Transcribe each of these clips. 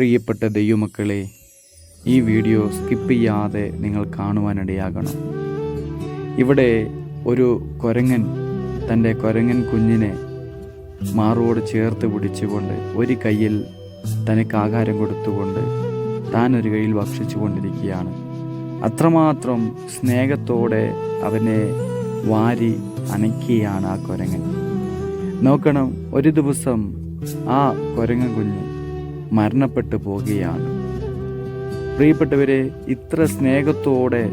പ്രിയപ്പെട്ട ദൈവമക്കളെ ഈ വീഡിയോ സ്കിപ്പ് ചെയ്യാതെ നിങ്ങൾ കാണുവാനിടയാകണം. ഇവിടെ ഒരു കൊരങ്ങൻ തന്റെ കൊരങ്ങൻ കുഞ്ഞിനെ മാറോട് ചേർത്ത് പിടിച്ചുകൊണ്ട് ഒരു കയ്യിൽ തനിക്ക് ആഹാരം കൊടുത്തുകൊണ്ട് താൻ ഒരു കയ്യിൽ ഭക്ഷിച്ചു കൊണ്ടിരിക്കുകയാണ് അത്രമാത്രം സ്നേഹത്തോടെ അവനെ വാരി അനക്കുകയാണ് ആ കൊരങ്ങൻ. നോക്കണം ഒരു ദിവസം ആ കൊരങ്ങൻ കുഞ്ഞ് മരണപ്പെട്ടു പോകുകയാണ്. പ്രിയപ്പെട്ടവരെ ഇത്ര സ്നേഹത്തോടെ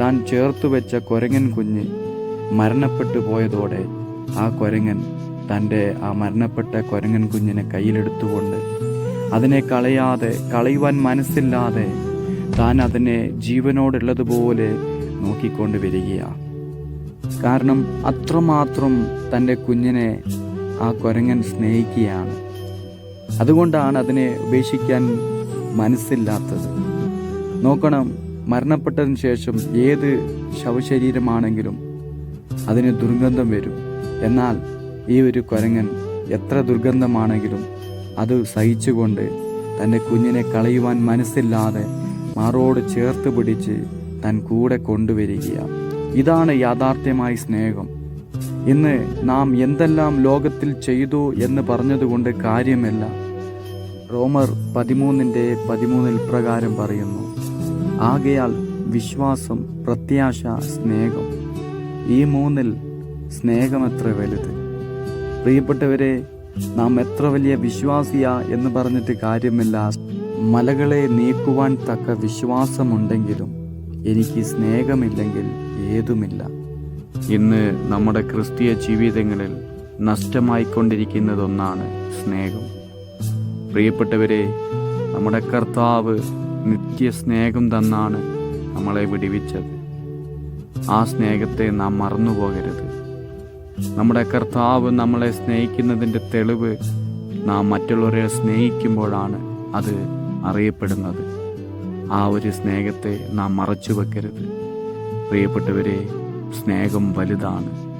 താൻ ചേർത്തു വെച്ച കൊരങ്ങൻ കുഞ്ഞ് മരണപ്പെട്ടു പോയതോടെ ആ കൊരങ്ങൻ തന്റെ ആ മരണപ്പെട്ട കൊരങ്ങൻ കുഞ്ഞിനെ കയ്യിലെടുത്തുകൊണ്ട് അതിനെ കളയാതെ കളയുവാൻ മനസ്സില്ലാതെ താൻ അതിനെ ജീവനോടുള്ളതുപോലെ നോക്കിക്കൊണ്ട് വരികയാണ്. കാരണം അത്രമാത്രം തന്റെ കുഞ്ഞിനെ ആ കൊരങ്ങൻ സ്നേഹിക്കുകയാണ്. അതുകൊണ്ടാണ് അതിനെ ഉപേക്ഷിക്കാൻ മനസ്സില്ലാത്തത്. നോക്കണം മരണപ്പെട്ടതിന് ശേഷം ഏത് ശവശരീരമാണെങ്കിലും അതിന് ദുർഗന്ധം വരും. എന്നാൽ ഈ ഒരു കുരങ്ങൻ എത്ര ദുർഗന്ധമാണെങ്കിലും അത് സഹിച്ചുകൊണ്ട് തന്റെ കുഞ്ഞിനെ കളയുവാൻ മനസ്സില്ലാതെ മാറോട് ചേർത്ത് പിടിച്ച് തൻ കൂടെ കൊണ്ടുവരികയാണ്. ഇതാണ് യാഥാർത്ഥ്യമായി സ്നേഹം. ഇന്ന് നാം എന്തെല്ലാം ലോകത്തിൽ ചെയ്തു എന്ന് പറഞ്ഞതുകൊണ്ട് കാര്യമല്ല. റോമർ പതിമൂന്നിന്റെ പതിമൂന്നിൽ പ്രകാരം പറയുന്നു ആകയാൽ വിശ്വാസം പ്രത്യാശ സ്നേഹം. ഈ മൂന്നിൽ സ്നേഹം എത്ര വലുത്. പ്രിയപ്പെട്ടവരെ നാം എത്ര വലിയ വിശ്വാസിയാ എന്ന് പറഞ്ഞിട്ട് കാര്യമില്ല. മലകളെ നീക്കുവാൻ തക്ക വിശ്വാസമുണ്ടെങ്കിലും എനിക്ക് സ്നേഹമില്ലെങ്കിൽ ഏതുമില്ല. ഇന്ന് നമ്മുടെ ക്രിസ്തീയ ജീവിതങ്ങളിൽ നഷ്ടമായിക്കൊണ്ടിരിക്കുന്നതൊന്നാണ് സ്നേഹം. പ്രിയപ്പെട്ടവരെ നമ്മുടെ കർത്താവ് നിത്യ സ്നേഹം തന്നാണ് നമ്മളെ വിടിവിച്ചത്. ആ സ്നേഹത്തെ നാം മറന്നുപോകരുത്. നമ്മുടെ കർത്താവ് നമ്മളെ സ്നേഹിക്കുന്നതിന്റെ തെളിവ് നാം മറ്റുള്ളവരെ സ്നേഹിക്കുമ്പോഴാണ് അത് അറിയപ്പെടുന്നത്. ആ ഒരു സ്നേഹത്തെ നാം മറച്ചു വെക്കരുത് പ്രിയപ്പെട്ടവരെ സ്നേഹം വലുതാണ്.